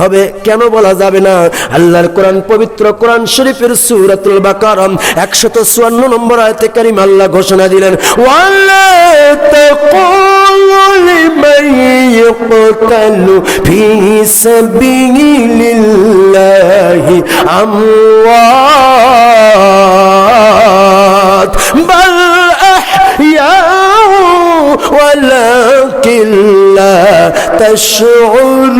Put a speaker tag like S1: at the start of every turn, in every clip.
S1: হবে কেন বলা যাবে না? আল্লাহর কোরআন পবিত্র কোরআন শরীফের সূরাতুল বাকারা 154 নম্বর আয়াতে কারীম আল্লাহ ঘোষণা দিলেন আমওয়াত। আহইয়া ولكن لا تشعرون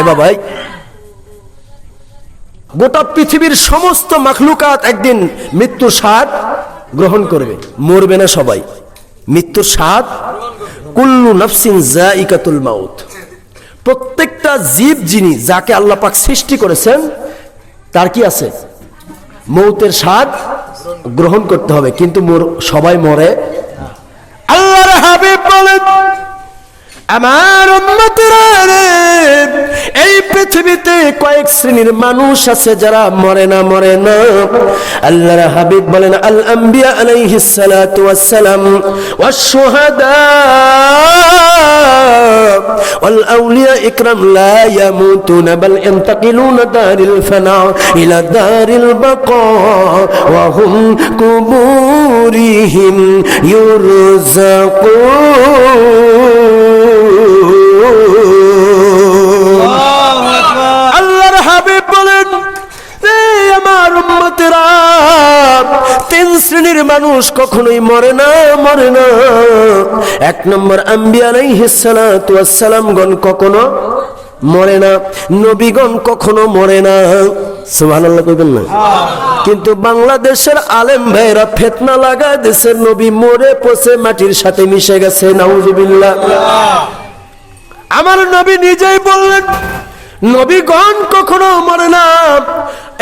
S1: এ বাবাই গোটা পৃথিবীর সমস্ত মাখলুকাত একদিন মৃত্যুর স্বাদ গ্রহণ করবে মরবে না সবাই মৃত্যুর স্বাদ কুল্লু নফসিন জাইকাতুল মাউত প্রত্যেকটা জীব যিনি যাকে আল্লাহ পাক সৃষ্টি করেছেন তার কি আছে মৌতের স্বাদ গ্রহণ করতে হবে। কিন্তু সবাই মরে আল্লাহর হাবিব বলেন আমার এই পৃথিবীতে কয়েক শ্রেণির মানুষ আছে যারা মরে না মরে না। আল্লাহর হাবিব বলেন, আল আম্বিয়া আলাইহিস সালাতু ওয়াস সালাম ওয়াস শুহাদা ওয়াল আউলিয়া ইকরাম লা ইয়ামুতুনা বাল ইন্তাকিলুনা দারিল ফানা ইলা দারিল বাকা ওয়া হুম কুবুরিহিম ইউরজাকুন আল্লাহর হাবিব বলেন আমার উম্মতেরা তিন শ্রেণির মানুষ কখনোই মরে না মরে না। এক নম্বর আম্বিয়া আলাইহিস সালাতু ওয়াস কখনো মরে না নবীগণ কখনো মরে না। সুবহানাল্লাহ কইবেন না। কিন্তু বাংলাদেশের আলেম ভাইরা ফেতনা লাগায় দেশের নবী মরে পচে মাটির সাথে মিশে গেছে নাউজুবিল্লাহ। আমার নবী নিজেই বললেন, নবীগণ কখনো মরে না।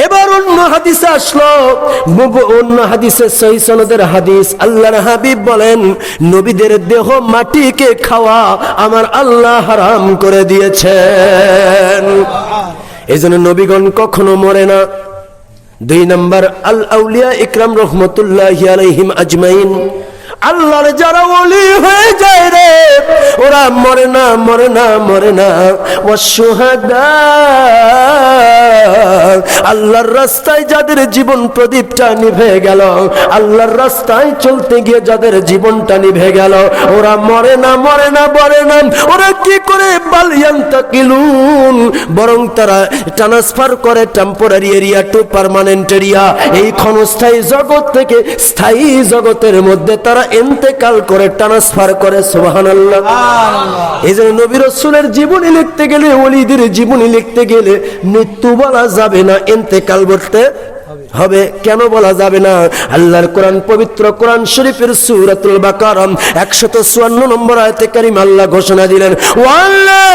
S1: এবার অন্য হাদিসে আসলো অন্য হাদিসে সহি সনদের হাদিস, আল্লাহর হাবিব বলেন, নবীদের দেহ মাটিকে খাওয়া আমার আল্লাহ হারাম করে দিয়েছেন। এই জন্য নবীগণ কখনো মরে না। দুই নম্বর আল আউলিয়া ইকরাম রহমতুল্লাহ আজমাইন। আল্লাহর যারা ওলি হয়ে যায় রে, ওরা মরে না মরে না মরে না। আল্লাহর রাস্তায় যাদের জীবন প্রদীপটা নিভে গেল, আল্লাহর রাস্তায় চলতে গিয়ে যাদের জীবনটা নিভে গেল, ওরা মরে না মরে না মরে না। ওরা কি করে বালিয়ান্তা কিলুন বরং তারা ট্রান্সফার করে temporary area to permanent area এই ক্ষণস্থায়ী জগৎ থেকে স্থায়ী জগতের মধ্যে তারা এন্তেকাল করে ট্রান্সফার করে সোহান আল্লাহ এই জন্য নবী রসুলের জীবনী লিখতে গেলে অলিদের জীবনী লিখতে গেলে মৃত্যু বলা যাবে না এন্তেকাল বলতে। হবে কেন বলা যাবে না আল্লাহর কোরআন পবিত্র কোরআন শরীফের সূরাতুল বাকারা 154 নম্বর আয়াতে কারীম আল্লাহ ঘোষণা দিলেন ওয়ালা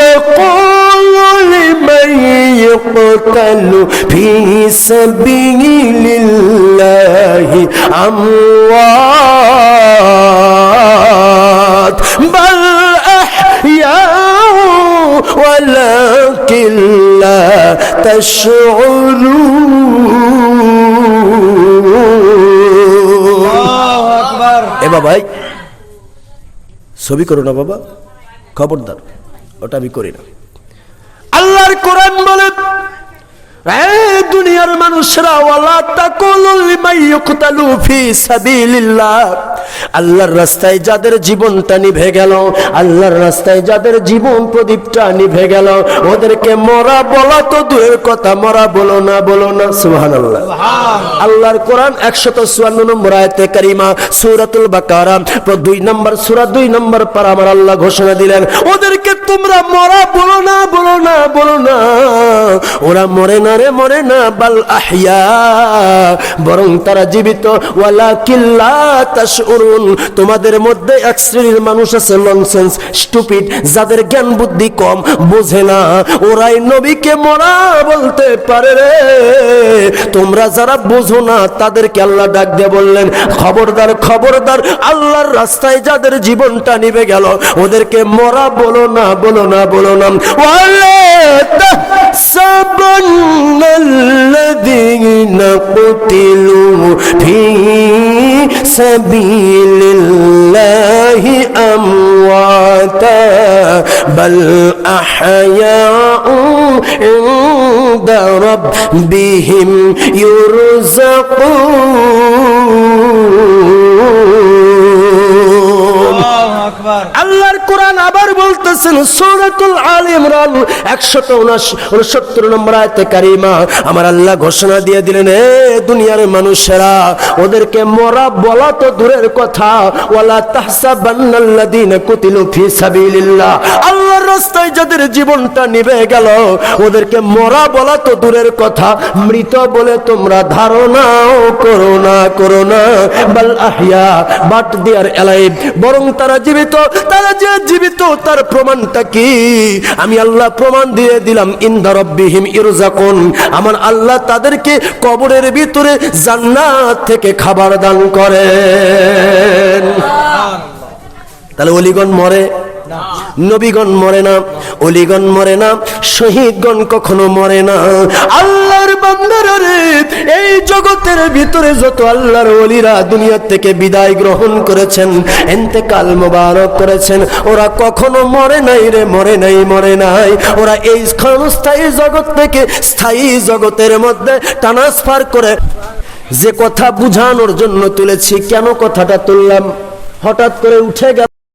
S1: তাকুলু লিমান ইয়াকতালু ফি সাবিলিল্লাহি আমওয়াত বাল আহইয়া ولكن لا تشعرون এ বাবাই, ছবি করো না বাবা, খবরদার, ওটা আমি করি না। আল্লাহর কোরআন বলে দুনিয়ার মানুষরা, ওয়ালা তাকুলুল লিমান ইউকতালু ফি সাবিলিল্লাহ। আল্লাহর রাস্তায় যাদের জীবনটা নিভে গেল আল্লাহর রাস্তায় যাদের জীবন প্রদীপটা নিভে গেল ওদেরকে মরা বলা তো দূরের কথা মরা বলো না বলো না সুবহানাল্লাহ। আল্লাহর কোরআন 154 নম্বর আয়াতে কারিমা সূরাতুল বাকারা দুই নম্বর সূরা দুই নম্বর পার আমার আল্লাহ ঘোষণা দিলেন ওদেরকে তোমরা মরা বলো না বলো না বলো না। ওরা মরে না রে মরে না বাল আহইয়া। বরং তারা জীবিত ওয়ালা কিল্লা তাশউরুন তোমাদের মধ্যে এক শ্রেণীর মানুষ আছে ননসেন্স স্টুপিড যাদের জ্ঞান বুদ্ধি কম বোঝে না ওরাই নবীকে মরা বলতে পারে রে তোমরা যারা বোঝো না তাদেরকে আল্লাহ ডাক দিয়ে বললেন খবরদার খবরদার আল্লাহর রাস্তায় যাদের জীবনটা নিভে গেল ওদেরকে মরা বলো না বলো না বলো না ওয়ালা تحسبن الذين قتلوا في سبيل سبيل الله أمواتا بل أحياء عند ربهم يرزقون. আবার বলতেছেন, সূরাতুল আল ইমরান 169 নম্বর আয়াতে কারিমা। আমার আল্লাহ ঘোষণা দিয়ে দিলেন, এ দুনিয়ার মানুষেরা, ওদেরকে মরা বলা তো দূরের কথা। ওয়ালা তাহসাবান্নাল্লাযীনা কুতিলু ফি সাবিলিল্লাহ। রাস্তায় যাদের জীবনটা নিভে গেল ওদেরকে মরা বলা তো দূরের কথা মৃত বলে তোমরা ধারণাও করো না করো না। বাল আহিয়া বাট দিয়ার এলাইভ বরং তারা জীবিত তারা যে জীবিত তার প্রমাণটা কি? আমি আল্লাহ প্রমাণ দিয়ে দিলাম ইন্দারব্বিহীম ইরজাকুন। আমার আল্লাহ তাদেরকে কবরের ভিতরে জান্নাত থেকে খাবার দান করেন। তাহলে অলিগণ মরে নবীগণ মরে না অলিগণ মরে না শহীদগণ কখনো মরে না। আল্লাহর বান্দারা রে এই জগতের ভিতরে যত আল্লাহর অলিরা দুনিয়া থেকে বিদায় গ্রহণ করেছেন এন্তেকাল মোবারক করেছেন ওরা কখনো মরে নাই রে মরে নাই মরে নাই। ওরা এই ক্ষণস্থায়ী জগৎ থেকে স্থায়ী জগতের মধ্যে ট্রান্সফার করে যে কথা বুঝানোর জন্য তুলেছি কেন কথাটা তুললাম? হঠাৎ করে উঠে গেল